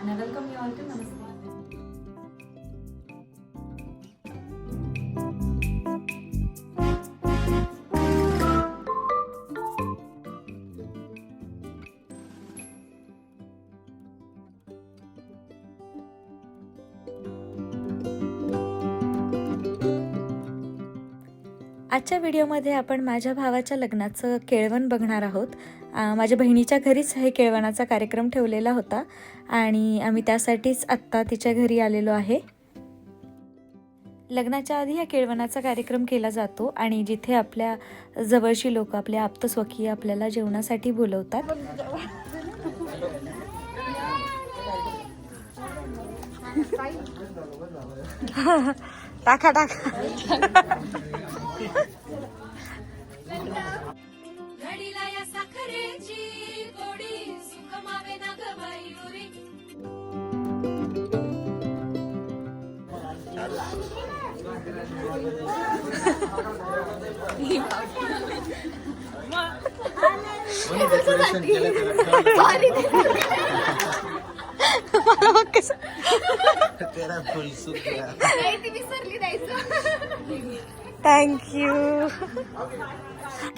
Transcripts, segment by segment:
and I welcome you all to आजच्या व्हिडिओमध्ये आपण माझ्या भावाच्या लग्नाचं केळवण बघणार आहोत. माझ्या बहिणीच्या घरीच हे केळवणाचा कार्यक्रम ठेवलेला होता आणि आम्ही त्यासाठीच आत्ता तिच्या घरी आलेलो आहे. लग्नाच्या आधी या केळवणाचा कार्यक्रम केला जातो आणि जिथे आपल्या जवळची लोक आपल्या आप्तस्वकीय आपल्याला जेवणासाठी बोलवतात. टाका टाका. घडीला या साखरेची गोडी ना बायुरी तेरा फुल सूख गया थँक्यू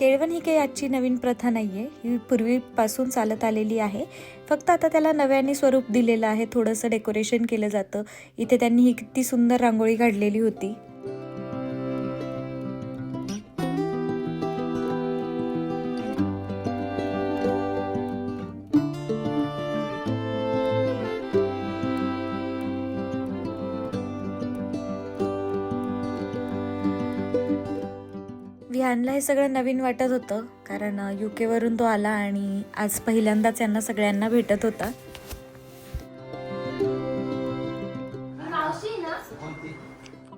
केळवण ही काही आजची नवीन प्रथा नाहीये. ही पूर्वीपासून चालत आलेली आहे. फक्त आता त्याला नव्याने स्वरूप दिलेलं आहे. थोडंसं डेकोरेशन केलं जातं. इथे त्यांनी ही किती सुंदर रांगोळी काढलेली होती. विहानला हे सगळं नवीन वाटत होतं. कारण यू वरून तो आला आणि आज पहिल्यांदाच यांना सगळ्यांना भेटत होता.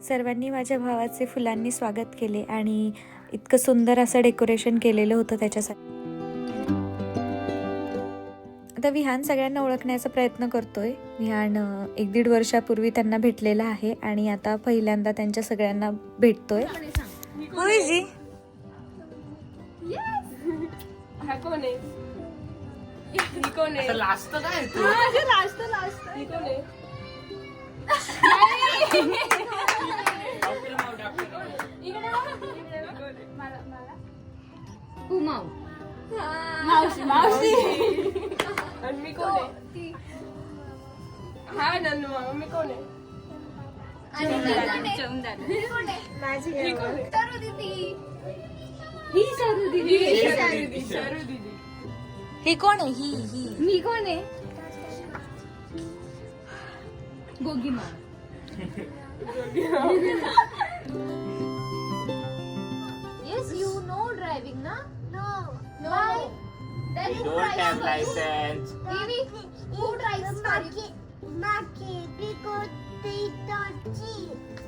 सर्वांनी माझ्या भावाचे फुलांनी स्वागत केले आणि इतकं सुंदर असं डेकोरेशन केलेलं होतं त्याच्यासाठी. आता विहान सगळ्यांना ओळखण्याचा प्रयत्न करतोय. विहान एक दीड वर्षापूर्वी त्यांना भेटलेला आहे आणि आता पहिल्यांदा त्यांच्या सगळ्यांना भेटतोय. होय जी. हा कोण आहे? ही कोण आहे? लास्ट काय तू? लास्ट लास्ट ही कोण आहे? मावशी. मावशी. आणि मी कोण आहे? हा नंदू मामा मी कोण आहे? ही कोण आहे? ही शारू दीदी शारू दीदी ही कोण आहे ही ही मी कोण आहे गोगी मा Yes, you know driving, na? No. No. Why? Then who don't have you? license Baby, who drives you? Maki, because they don't cheat.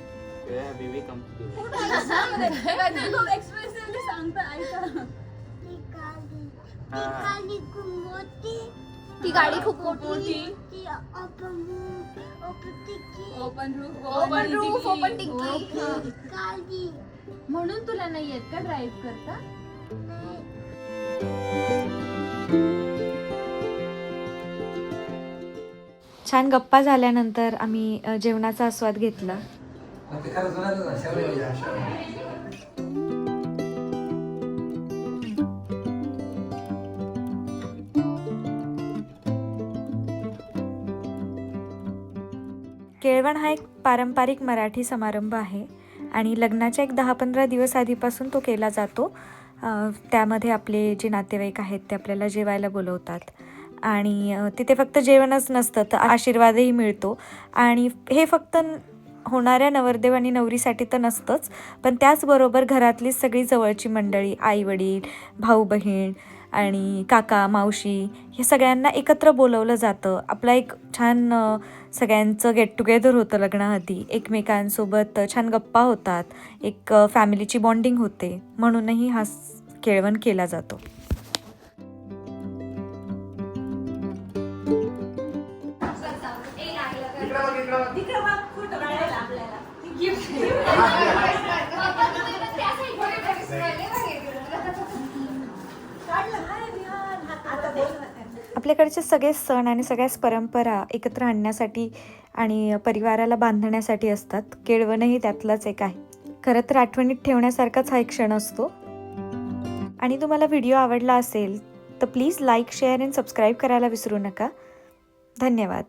ती गाडी खूप मोठी. ओपन रूफ ओपन टिक्की म्हणून तुला नाही येत का ड्राईव्ह करता? छान गप्पा झाल्यानंतर आम्ही जेवणाचा आस्वाद घेतला. केळवण हा एक पारंपरिक मराठी समारंभ आहे आणि लग्नाच्या एक दहा पंधरा दिवस आधीपासून तो केला जातो. त्यामध्ये आपले जे नातेवाईक आहेत ते आपल्याला जेवायला बोलवतात. आणि तिथे फक्त जेवणच नसतं तर आशीर्वादही मिळतो. आणि हे फक्त होणाऱ्या नवरदेव आणि नवरीसाठी तर नसतंच पण त्याचबरोबर घरातली सगळी जवळची मंडळी आई वडील भाऊ बहीण आणि काका मावशी हे सगळ्यांना एकत्र बोलवलं जातं. आपला एक छान सगळ्यांचं गेट टुगेदर होतं लग्नाआधी. एकमेकांसोबत छान गप्पा होतात. एक फॅमिलीची बॉन्डिंग होते. म्हणूनही हा स- केळवण केला जातो. आपल्याकडचे सगळे सण आणि सगळ्याच परंपरा एकत्र आणण्यासाठी आणि परिवाराला बांधण्यासाठी असतात. केळवणही त्यातलाच एक आहे. खरं तर आठवणीत ठेवण्यासारखाच हा एक क्षण असतो. आणि तुम्हाला व्हिडिओ आवडला असेल तर प्लीज लाईक शेअर आणि सबस्क्राईब करायला विसरू नका. धन्यवाद.